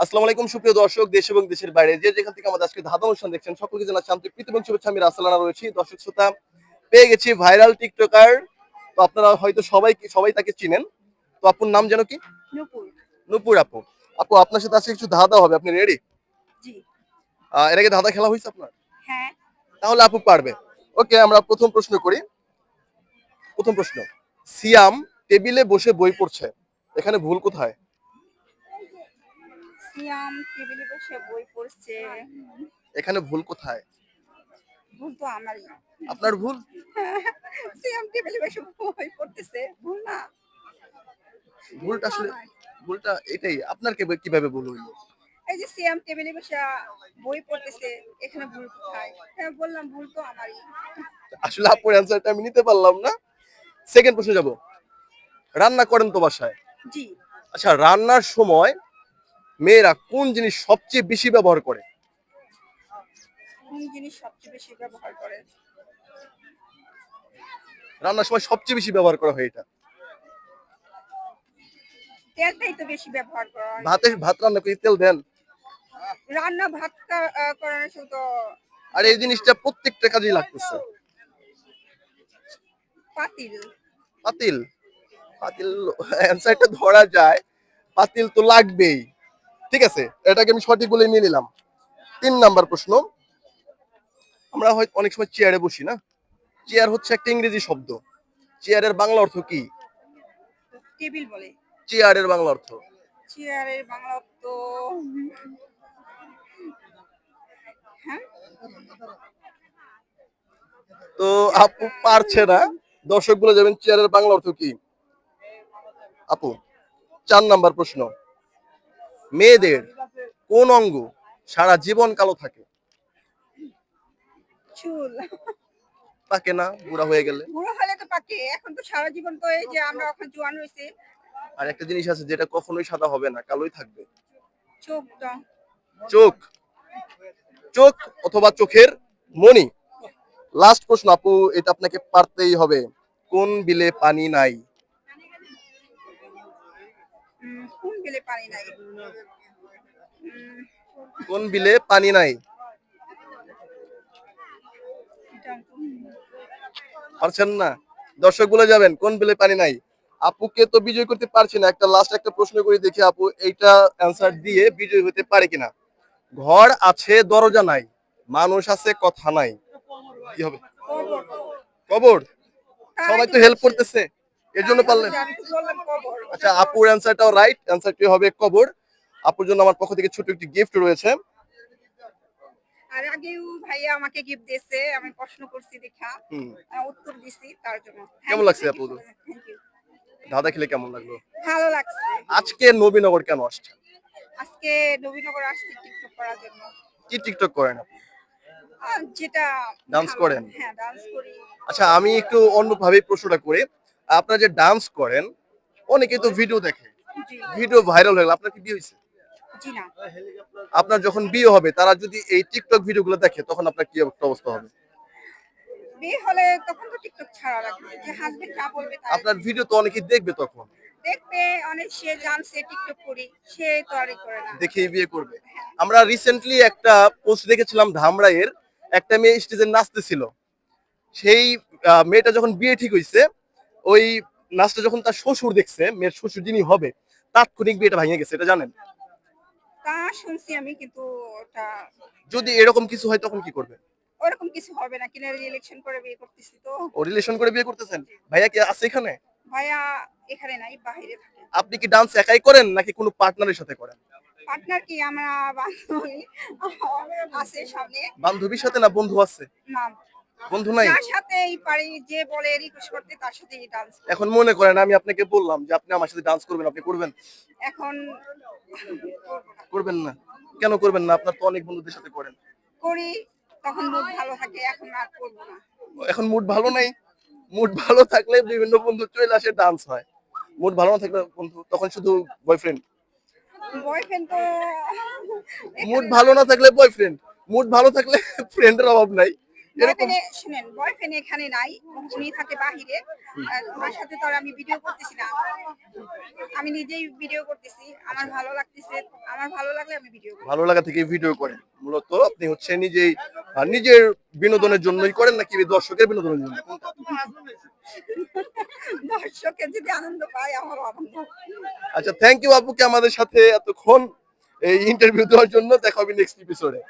আসসালামু আলাইকুম সুপ্রিয় দর্শক দেশ এবং দেশের বাইরে। যে যেখান থেকে আমাদের আজকে ধাঁধা অনুষ্ঠান দেখছেন সকলকে জানাচ্ছি আন্তরিক প্রীতি এবং শুভেচ্ছা। আমি রাসেলানা রয়েছি দর্শক শ্রোতা। পেয়ে গেছি ভাইরাল টিকটকার। তো আপনারা হয়তো সবাই সবাই তাকে চিনেন। তো আপুর নাম যেন কি? নূপুর। নূপুর আপু। আপু আপনার সাথে আজকে কিছু ধাঁধা হবে আপনি রেডি জি। এর আগে ধাঁধা খেলা হয়েছে আপনার? হ্যাঁ। তাহলে আপু পারবে। ওকে আমরা প্রথম প্রশ্ন করি। প্রথম প্রশ্ন। সিয়াম টেবিলে বসে বই পড়ছে। এখানে ভুল কোথায়? সিয়াম টেবিলে বসে বই পড়ছে। এখানে ভুল কোথায়? ভুল তো আমারই। আপনার ভুল? সিয়াম টেবিলে বসে বই পড়তেছে। ভুল না। ভুলটা আসলে ভুলটা এটাই। আপনার কীভাবে ভুল হইল? এই যে সিয়াম টেবিলে বসে বই পড়তেছে এখানে ভুল কোথায়? হ্যাঁ বললাম ভুল তো আমারই। আসলে আপুর অ্যান্সারটা আমি নিতে পারলাম না। সেকেন্ড প্রশ্ন যাব। রান্না করেন তো বাসায়? জি। আচ্ছা রান্নার সময় মেয়েরা কোন জিনিস সবচেয়ে বেশি ব্যবহার করে? রান্নার সময় সবচেয়ে বেশি ব্যবহার করা হয় এটা? তেলটাই তো বেশি ব্যবহার করা হয়। ভাতে ভাত রান্না করে তেল দেন। রান্না ভাত করার সময় তো আর এই জিনিসটা প্রত্যেকটা কাজেই লাগতেছে। পাতিল। পাতিল? পাতিল অ্যান্সারটা ধরা যায়। পাতিল তো লাগবেই। ঠিক আছে এটাকে আমি সঠিক বলে নিয়ে নিলাম। তিন নাম্বার প্রশ্ন। আমরা হয়তো অনেক সময় চেয়ারে বসি না? চেয়ার হচ্ছে একটা ইংরেজি শব্দ। চেয়ারের বাংলা অর্থ কি? টেবিল বলে। চেয়ারের বাংলা অর্থ। চেয়ারের বাংলা তো হ্যাঁ? তো আপু পারছে না। দর্শক বলে যাবেন চেয়ারের বাংলা অর্থ কি? আপু চার নাম্বার প্রশ্ন। মেয়েদের কোন অঙ্গ সারা জীবন কালো থাকে? চুল। পাকে না বুড়া হয়ে গেলে? বুড়ো হলে তো পাকে। এখন তো সারা জীবন তো এই যে আমরা এখন জোয়ান রয়েছে আর একটা জিনিস আছে যেটা কখনোই সাদা হবে না কালোই থাকবে। চোখটা চোখ। চোখ অথবা চোখের মনি লাস্ট প্রশ্ন আপু এটা আপনাকে পারতেই হবে। কোন বিলে পানি নাই? কোন গেলে পানি নাই। কোন বিলে পানি নাই? পারছেন না? দর্শক বলে যাবেন কোন বিলে পানি নাই? আপুকে তো বিজয় করতে পারছি না। একটা লাস্ট একটা প্রশ্ন করে দেখি আপু এইটা অ্যান্সার দিয়ে বিজয় হতে পারে কিনা? ঘর আছে দরজা নাই মানুষ আছে কথা নাই। কি হবে। কবর। সবাই তো হেল্প করতেছে। এর জন্য পারলেন। আচ্ছা আপুর অ্যান্সারটাও রাইট অ্যান্সারটি হবে কবর। আপুর জন্য আমার পক্ষ থেকে ছোট একটি গিফট রয়েছে। আর আগেও ভাইয়া আমাকে গিফট দিয়েছে আমি প্রশ্ন করছি দেখা। উত্তর দিছি তার জন্য। কেমন লাগছে আপু? থ্যাংক খেলে কেমন লাগল? ভালো লাগছে। আজকে নবীনগর কেন আসছে আজকে নবীনগর আসছি টিকটক করার জন্য। কি টিকটক করেন আপনি? যেটা Dance করেন? হ্যাঁ ডান্স করি। আচ্ছা আমি একটু অন্যভাবে প্রশ্নটা করি। আপনারা যে ডান্স করেন অনেকেই তো ভিডিও দেখে। ভিডিও ভাইরাল হয়ে গেল। আপনার কি বিয়ে হয়েছে? আপনার যখন বিয়ে হবে তারা যদি এই টিকটক ভিডিওগুলো দেখে তখন আপনার কি অবস্থা হবে? বিয়ে হলে তখন তো টিকটক ছাড়া লাগবে যে হাজবেন্ড যা বলবে আপনার ভিডিও তো অনেকেই দেখবে তখন। দেখবে অনেক সে জানছে টিকটক করি সে তো আর করে না। দেখেই বিয়ে করবে। আমরা রিসেন্টলি একটা পোস্ট দেখেছিলাম ধামরাইয়ের। একটা মেয়ে স্টেজে নাচতেছিল। সেই মেয়েটা যখন বিয়ে ঠিক হয়েছে ওই নাচটা যখন তার শ্বশুর দেখছে মেয়ের শ্বশুর যিনি হবে তাৎক্ষণিক বিয়েটা ভেঙে গেছে এটা জানেন? তা শুনছি আমি কিন্তু ওটা যদি এরকম কিছু হয় তখন কি করবে? ওরকম কিছু হবে না কিনা ইলেকশন করে বিয়ে করতেছি তো। ও রিলেশন করে বিয়ে করতেছেন? ভাইয়া কি আছে এখানে? ভাইয়া এখানে নাই বাইরে থাকে। আপনি কি ডান্স একাই করেন নাকি কোনো পার্টনারের সাথে করেন? পার্টনার কি আমরা বান্ধবী আছে সামনে। বান্ধবীর সাথে না বন্ধু আছে? নাম বন্ধু নাই? যার সাথেই পারি যে বলে রিকোয়েস্ট করতে তার সাথেই ডান্স এখন মনে করেন আমি আপনাকে বললাম যে আপনি আমার সাথে ডান্স করবেন আপনি করবেন? এখন করবেন না। কেন করবেন না? আপনার তো অনেক বন্ধুদের সাথে করেন। করি তখন মুড ভালো থাকে এখন আর করব না। এখন মুড ভালো নাই। মুড ভালো থাকলে বিভিন্ন বন্ধু চলে আসে ডান্স হয়। মুড ভালো না থাকলে বন্ধু তখন শুধু বয়ফ্রেন্ড বয়ফ্রেন্ড তো মুড ভালো না থাকলে বয়ফ্রেন্ড মুড ভালো থাকলে ফ্রেন্ডের অভাব নাই। বয়ফ্রেন্ডে শুনেন বয়ফ্রেন্ড এখানে নাই উনি থাকে বাহিরে। ওনার সাথে তো আর আমি ভিডিও করতেছি না। আমি নিজেই ভিডিও করতেছি আমার ভালো লাগতেছে আমার ভালো লাগলে আমি ভিডিও ভালো লাগা থেকে ভিডিও করেন। মূলত আপনি হচ্ছে নিজেই নিজের বিনোদনের জন্যই করেন নাকি দর্শকের বিনোদনের জন্য? দর্শকের যদি আনন্দ পায় আমারও আনন্দ। আচ্ছা থ্যাংক ইউ আপুকে আমাদের সাথে এতক্ষণ এই ইন্টারভিউ দেওয়ার জন্য। দেখা হবে নেক্সট এপিসোডে